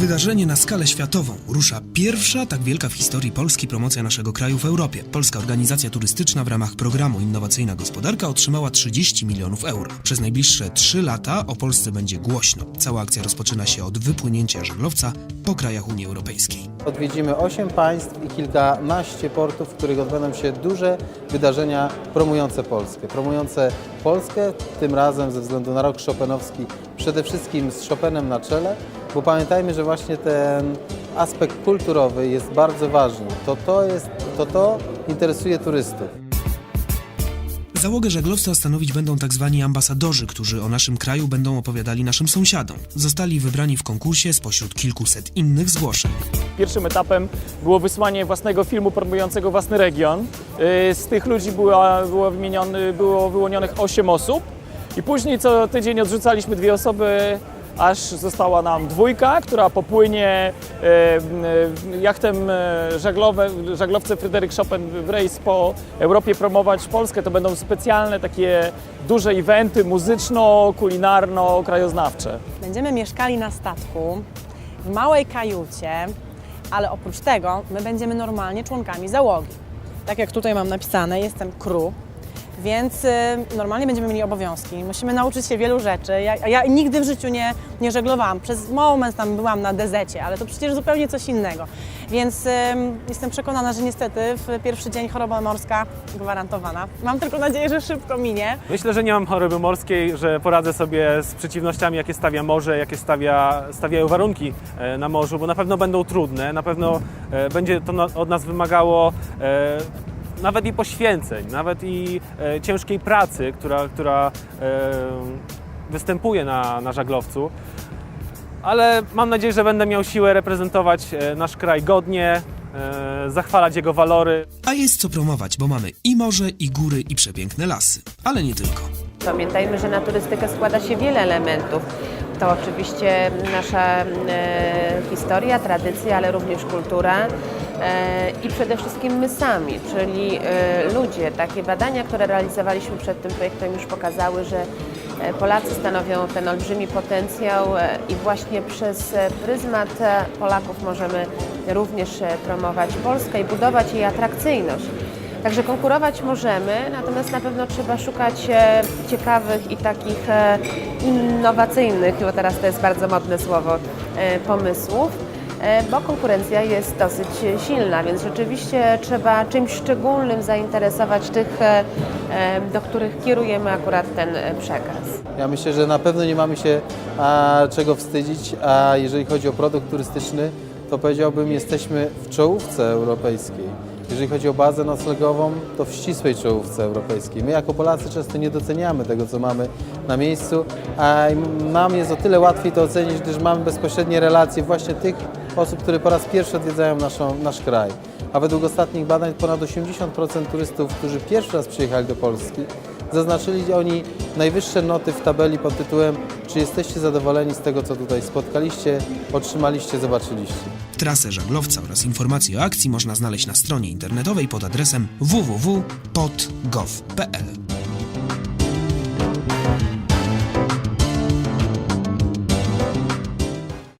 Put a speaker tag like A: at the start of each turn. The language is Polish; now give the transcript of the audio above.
A: Wydarzenie na skalę światową. Rusza pierwsza tak wielka w historii Polski promocja naszego kraju w Europie. Polska Organizacja Turystyczna w ramach programu Innowacyjna Gospodarka otrzymała 30 milionów euro. Przez najbliższe 3 lata o Polsce będzie głośno. Cała akcja rozpoczyna się od wypłynięcia żaglowca po krajach Unii Europejskiej.
B: Odwiedzimy 8 państw i kilkanaście portów, w których odbędą się duże wydarzenia promujące Polskę. Promujące Polskę tym razem ze względu na rok Chopinowski, przede wszystkim z Chopinem na czele, bo pamiętajmy, że właśnie ten aspekt kulturowy jest bardzo ważny. To to, jest, to, to interesuje turystów.
A: Załogę żaglowca stanowić będą tak zwani ambasadorzy, którzy o naszym kraju będą opowiadali naszym sąsiadom. Zostali wybrani w konkursie spośród kilkuset innych zgłoszeń.
C: Pierwszym etapem było wysłanie własnego filmu promującego własny region. Yy, Z tych ludzi było, wymieniony, było wyłonionych 8 osób i później co tydzień odrzucaliśmy dwie osoby, aż została nam dwójka, która popłynie yy, yy, jachtem yy, żaglowe, żaglowce Fryderyk Chopin w rejs po Europie promować Polskę. To będą specjalne takie duże eventy muzyczno-kulinarno-krajoznawcze.
D: Będziemy mieszkali na statku, w małej kajucie, ale oprócz tego my będziemy normalnie członkami załogi. Tak jak tutaj mam napisane, jestem crew, więc y, normalnie będziemy mieli obowiązki. Musimy nauczyć się wielu rzeczy. Ja, ja nigdy w życiu nie, nie żeglowałam. Przez moment tam byłam na dezecie, ale to przecież zupełnie coś innego. Więc y, jestem przekonana, że niestety w pierwszy dzień choroba morska gwarantowana. Mam tylko nadzieję, że szybko minie.
E: Myślę, że nie mam choroby morskiej, że poradzę sobie z przeciwnościami, jakie stawia morze, jakie stawia, stawiają warunki e, na morzu, bo na pewno będą trudne, na pewno e, będzie to od nas wymagało e, nawet i poświęceń, nawet i e, ciężkiej pracy, która, która e, występuje na, na żaglowcu. Ale mam nadzieję, że będę miał siłę reprezentować e, nasz kraj godnie, e, zachwalać jego walory.
A: A jest co promować, bo mamy i morze, i góry, i przepiękne lasy. Ale nie tylko.
F: Pamiętajmy, że na turystykę składa się wiele elementów. To oczywiście nasza e, historia, tradycja, ale również kultura i przede wszystkim my sami, czyli e, ludzie. Takie badania, które realizowaliśmy przed tym projektem już pokazały, że e, Polacy stanowią ten olbrzymi potencjał e, i właśnie przez e, pryzmat e, Polaków możemy również e, promować Polskę i budować jej atrakcyjność. Także konkurować możemy, natomiast na pewno trzeba szukać e, ciekawych i takich e, innowacyjnych, bo teraz to jest bardzo modne słowo, e, pomysłów, e, bo konkurencja jest dosyć silna, więc rzeczywiście trzeba czymś szczególnym zainteresować tych, e, e, do których kierujemy akurat ten e, przekaz.
B: Ja myślę, że na pewno nie mamy się a, czego wstydzić, a jeżeli chodzi o produkt turystyczny, to powiedziałbym, jesteśmy w czołówce europejskiej. Jeżeli chodzi o bazę noclegową, to w ścisłej czołówce europejskiej. My jako Polacy często nie doceniamy tego, co mamy na miejscu, a nam jest o tyle łatwiej to ocenić, gdyż mamy bezpośrednie relacje właśnie tych osób, które po raz pierwszy odwiedzają naszą, nasz kraj. A według ostatnich badań ponad 80% turystów, którzy pierwszy raz przyjechali do Polski, Zaznaczyli oni najwyższe noty w tabeli pod tytułem Czy jesteście zadowoleni z tego, co tutaj spotkaliście, otrzymaliście, zobaczyliście?
A: Trasę żaglowca oraz informacje o akcji można znaleźć na stronie internetowej pod adresem www.pod.gov.pl.